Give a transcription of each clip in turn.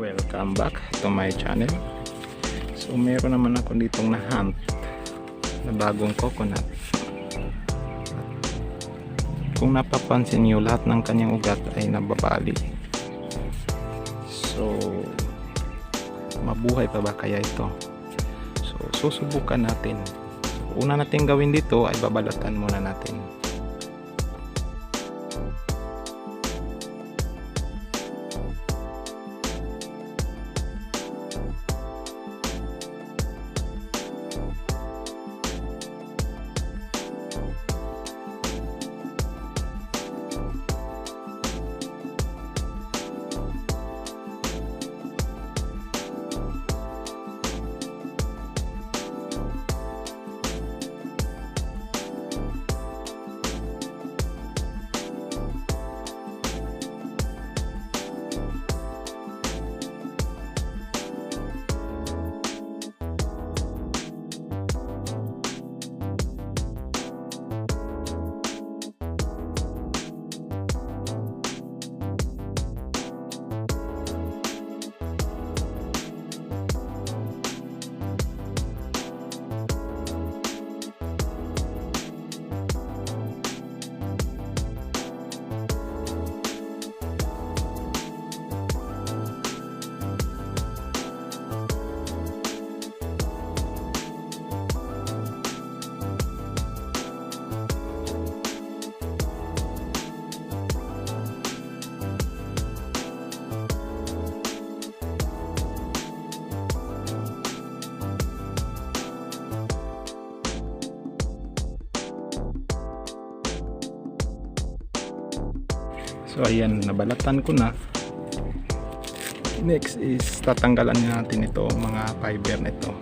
Welcome back to my channel. So meron naman ako ditong na-hunt na bagong coconut. Kung napapansin niyo lahat ng kanyang ugat ay nababali. So mabuhay pa ba kaya ito? So susubukan natin. So, una natin gawin dito ay babalatan muna natin. So ayan, nabalatan ko na. Next is tatanggalan natin ito mga fiber nito.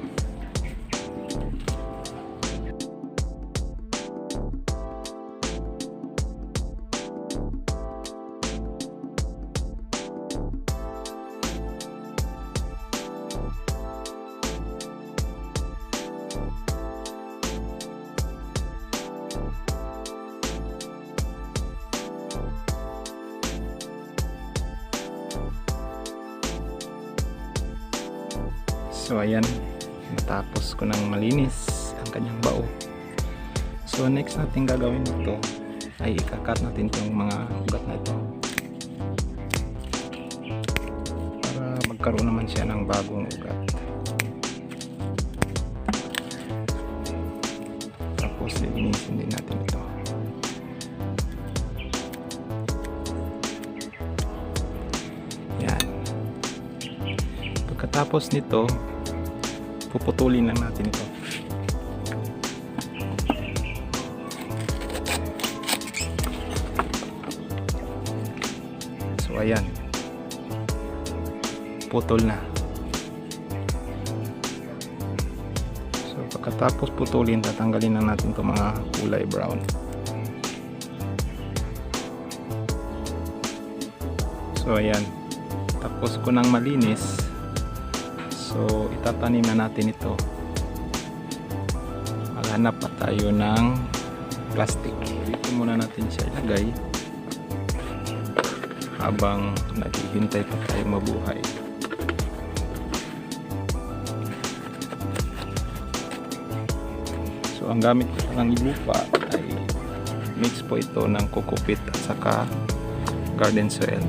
So ayan, natapos ko ng malinis ang kanyang bao. So next natin gagawin ito ay ikakat natin itong mga ugat na ito. Para magkaroon naman siya ng bagong ugat. Tapos lilinisin din natin ito. Yan. Pagkatapos nito, puputulin lang natin ito. So ayan. Putol na. So pagkatapos putulin, tatanggalin na natin itong mga kulay brown. So ayan. Tapos ko nang malinis. So itatanim na natin ito. Maghanap pa tayo ng plastic. Dito muna natin siya ilagay habang naghihintay pa tayo mabuhay. So ang gamit ko ng lupa ay mix po ito ng kokopit at saka garden soil.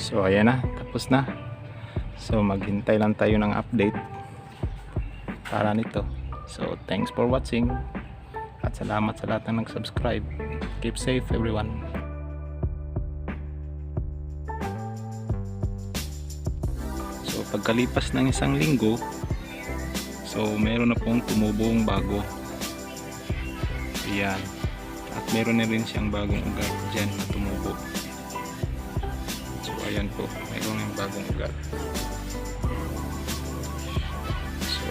So ayan na, tapos na. So maghintay lang tayo ng update para nito. So thanks for watching at salamat sa lahat ng nag-subscribe. Keep safe everyone. So pagkalipas ng isang linggo, so meron na pong tumubong bago. Ayan. At meron na rin siyang bagong ugat dyan na tumubo. Ayan po, meron ng bagong ugat. So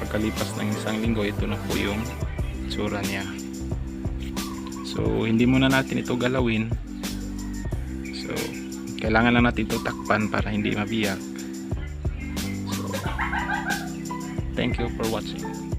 pagkalipas ng isang linggo, ito na po yung tsura niya. So hindi muna natin ito galawin. So kailangan lang natin ito takpan para hindi mabiyak. So thank you for watching.